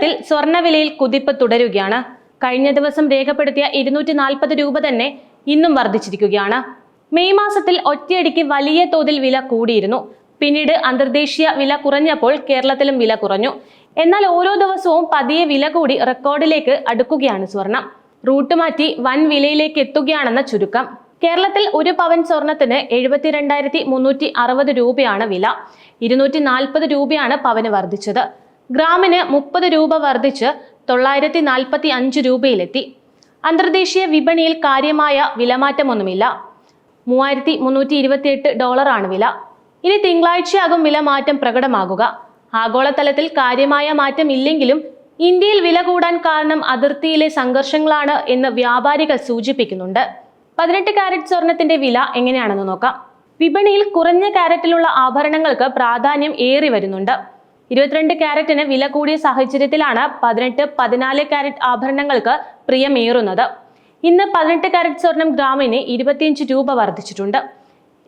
കേരളത്തിൽ സ്വർണവിലയിൽ കുതിപ്പ് തുടരുകയാണ്. കഴിഞ്ഞ ദിവസം രേഖപ്പെടുത്തിയ ഇരുന്നൂറ്റി നാൽപ്പത് രൂപ തന്നെ ഇന്നും വർദ്ധിച്ചിരിക്കുകയാണ്. മെയ് മാസത്തിൽ ഒറ്റയടിക്ക് വലിയ തോതിൽ വില കൂടിയിരുന്നു. പിന്നീട് അന്തർദേശീയ വില കുറഞ്ഞപ്പോൾ കേരളത്തിലും വില കുറഞ്ഞു. എന്നാൽ ഓരോ ദിവസവും പതിയെ വില കൂടി റെക്കോർഡിലേക്ക് അടുക്കുകയാണ് സ്വർണം. റൂട്ട് മാറ്റി വൻ വിലയിലേക്ക് എത്തുകയാണെന്ന ചുരുക്കം. കേരളത്തിൽ ഒരു പവൻ സ്വർണത്തിന് എഴുപത്തിരണ്ടായിരത്തി മുന്നൂറ്റി അറുപത് രൂപയാണ് വില. ഇരുന്നൂറ്റി നാൽപ്പത് രൂപയാണ് പവന് വർദ്ധിച്ചത്. ഗ്രാമിന് മുപ്പത് രൂപ വർദ്ധിച്ച് തൊള്ളായിരത്തി നാൽപ്പത്തി അഞ്ച് രൂപയിലെത്തി. അന്തർദേശീയ വിപണിയിൽ കാര്യമായ വിലമാറ്റമൊന്നുമില്ല. മൂവായിരത്തി മുന്നൂറ്റി ഇരുപത്തിയെട്ട് ഡോളറാണ് വില. ഇനി തിങ്കളാഴ്ചയാകും വില മാറ്റം പ്രകടമാകുക. ആഗോളതലത്തിൽ കാര്യമായ മാറ്റം ഇല്ലെങ്കിലും ഇന്ത്യയിൽ വില കൂടാൻ കാരണം അതിർത്തിയിലെ സംഘർഷങ്ങളാണ് എന്ന് വ്യാപാരികൾ സൂചിപ്പിക്കുന്നുണ്ട്. പതിനെട്ട് കാരറ്റ് സ്വർണത്തിന്റെ വില എങ്ങനെയാണെന്ന് നോക്കാം. വിപണിയിൽ കുറഞ്ഞ കാരറ്റിലുള്ള ആഭരണങ്ങൾക്ക് പ്രാധാന്യം ഏറി വരുന്നുണ്ട് ഇരുപത്തിരണ്ട് ക്യാരറ്റിന് വില കൂടിയ സാഹചര്യത്തിലാണ് പതിനെട്ട് പതിനാല് ക്യാരറ്റ് ആഭരണങ്ങൾക്ക് പ്രിയമേറുന്നത് ഇന്ന് പതിനെട്ട് കാരറ്റ് സ്വർണം ഗ്രാമിന് ഇരുപത്തിയഞ്ച് രൂപ വർദ്ധിച്ചിട്ടുണ്ട്.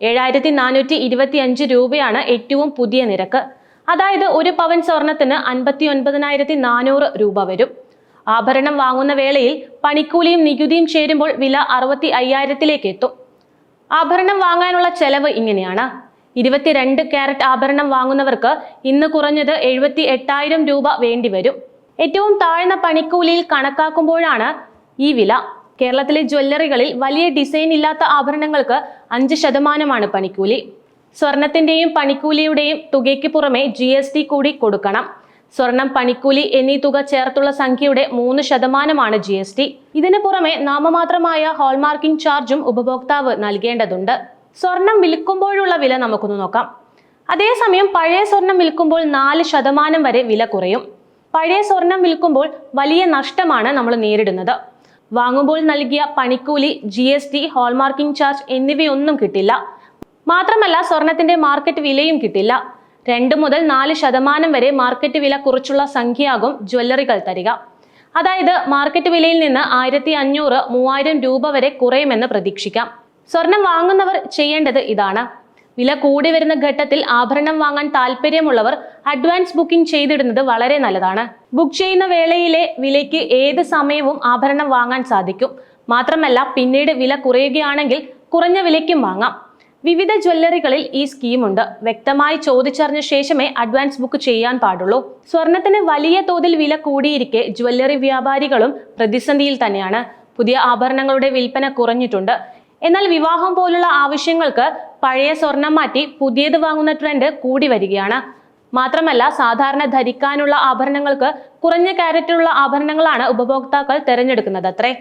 ഏഴായിരത്തി നാനൂറ്റി ഇരുപത്തി അഞ്ച് രൂപയാണ് ഏറ്റവും പുതിയ നിരക്ക്. അതായത് ഒരു പവൻ സ്വർണത്തിന് അൻപത്തി ഒൻപതിനായിരത്തി നാനൂറ് രൂപ വരും. ആഭരണം വാങ്ങുന്ന വേളയിൽ പണിക്കൂലിയും നികുതിയും ചേരുമ്പോൾ വില അറുപത്തി അയ്യായിരത്തിലേക്ക് എത്തും. ആഭരണം വാങ്ങാനുള്ള ചെലവ് ഇങ്ങനെയാണ്. ഇരുപത്തിരണ്ട് ക്യാരറ്റ് ആഭരണം വാങ്ങുന്നവർക്ക് ഇന്ന് കുറഞ്ഞത് എഴുപത്തി എട്ടായിരം രൂപ വേണ്ടിവരും. ഏറ്റവും താഴ്ന്ന പണിക്കൂലിയിൽ കണക്കാക്കുമ്പോഴാണ് ഈ വില. കേരളത്തിലെ ജ്വല്ലറികളിൽ വലിയ ഡിസൈൻ ഇല്ലാത്ത ആഭരണങ്ങൾക്ക് അഞ്ച് ശതമാനമാണ് പണിക്കൂലി. സ്വർണത്തിന്റെയും പണിക്കൂലിയുടെയും തുകയ്ക്ക് പുറമെ ജി എസ് ടി കൂടി കൊടുക്കണം. സ്വർണം പണിക്കൂലി എന്നീ തുക ചേർത്തുള്ള സംഖ്യയുടെ മൂന്ന് ശതമാനമാണ് ജി എസ് ടി ഇതിനു പുറമെ നാമമാത്രമായ ഹോൾമാർക്കിംഗ് ചാർജും ഉപഭോക്താവ് നൽകേണ്ടതുണ്ട്. സ്വർണം വിൽക്കുമ്പോഴുള്ള വില നമുക്കൊന്ന് നോക്കാം. അതേസമയം പഴയ സ്വർണം വിൽക്കുമ്പോൾ നാല് ശതമാനം വരെ വില കുറയും. പഴയ സ്വർണം വിൽക്കുമ്പോൾ വലിയ നഷ്ടമാണ് നമ്മൾ നേരിടുന്നത്. വാങ്ങുമ്പോൾ നൽകിയ പണിക്കൂലി G S T hallmarking charge എന്നിവയൊന്നും കിട്ടില്ല. മാത്രമല്ല സ്വർണത്തിന്റെ മാർക്കറ്റ് വിലയും കിട്ടില്ല. രണ്ട് മുതൽ നാല് ശതമാനം വരെ മാർക്കറ്റ് വില കുറച്ചുള്ള സംഖ്യയാകും ജ്വല്ലറികൾ തരിക. അതായത് മാർക്കറ്റ് വിലയിൽ നിന്ന് ആയിരത്തി അഞ്ഞൂറ് മൂവായിരം രൂപ വരെ കുറയുമെന്ന് പ്രതീക്ഷിക്കാം. സ്വർണം വാങ്ങുന്നവർ ചെയ്യേണ്ടത് ഇതാണ്. വില കൂടി വരുന്ന ഘട്ടത്തിൽ ആഭരണം വാങ്ങാൻ താല്പര്യമുള്ളവർ അഡ്വാൻസ് ബുക്കിംഗ് ചെയ്തിടുന്നത് വളരെ നല്ലതാണ്. ബുക്ക് ചെയ്യുന്ന വേളയിലെ വിലയ്ക്ക് ഏത് സമയവും ആഭരണം വാങ്ങാൻ സാധിക്കും. മാത്രമല്ല പിന്നീട് വില കുറയുകയാണെങ്കിൽ കുറഞ്ഞ വിലയ്ക്കും വാങ്ങാം. വിവിധ ജ്വല്ലറികളിൽ ഈ സ്കീമുണ്ട് വ്യക്തമായി ചോദിച്ചറിഞ്ഞ ശേഷമേ അഡ്വാൻസ് ബുക്ക് ചെയ്യാൻ പാടുള്ളൂ. സ്വർണത്തിന് വലിയ തോതിൽ വില കൂടിയിരിക്കെ ജ്വല്ലറി വ്യാപാരികളും പ്രതിസന്ധിയിൽ തന്നെയാണ്. പുതിയ ആഭരണങ്ങളുടെ വിൽപ്പന കുറഞ്ഞിട്ടുണ്ട്. എന്നാൽ വിവാഹം പോലുള്ള ആവശ്യങ്ങൾക്ക് പഴയ സ്വർണം മാറ്റി പുതിയത് വാങ്ങുന്ന ട്രെൻഡ് കൂടി വരികയാണ്. മാത്രമല്ല സാധാരണ ധരിക്കാനുള്ള ആഭരണങ്ങൾക്ക് കുറഞ്ഞ കാരറ്റിലുള്ള ആഭരണങ്ങളാണ് ഉപഭോക്താക്കൾ തിരഞ്ഞെടുക്കുന്നത് അത്രേ.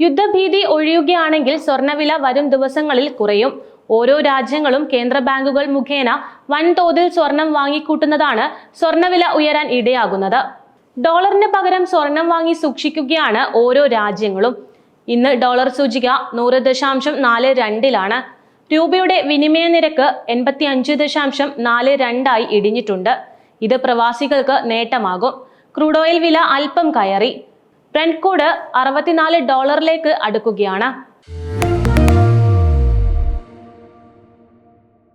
യുദ്ധഭീതി ഒഴിയുകയാണെങ്കിൽ സ്വർണവില വരും ദിവസങ്ങളിൽ കുറയും. ഓരോ രാജ്യങ്ങളും കേന്ദ്ര ബാങ്കുകൾ മുഖേന വൻതോതിൽ സ്വർണം വാങ്ങിക്കൂട്ടുന്നതാണ് സ്വർണവില ഉയരാൻ ഇടയാകുന്നത്. ഡോളറിന് പകരം സ്വർണം വാങ്ങി സൂക്ഷിക്കുകയാണ് ഓരോ രാജ്യങ്ങളും. ഇന്ന് ഡോളർ സൂചിക നൂറ് ദശാംശം നാല് രണ്ടിലാണ്. രൂപയുടെ വിനിമയ നിരക്ക് എൺപത്തി അഞ്ച് ദശാംശം നാല് രണ്ടായി ഇടിഞ്ഞിട്ടുണ്ട്. ഇത് പ്രവാസികൾക്ക് നേട്ടമാകും. ക്രൂഡ് ഓയിൽ വില അല്പം കയറി. ബ്രൻഡ് കോഡ് അറുപത്തിനാല് ഡോളറിലേക്ക് അടുക്കുകയാണ്.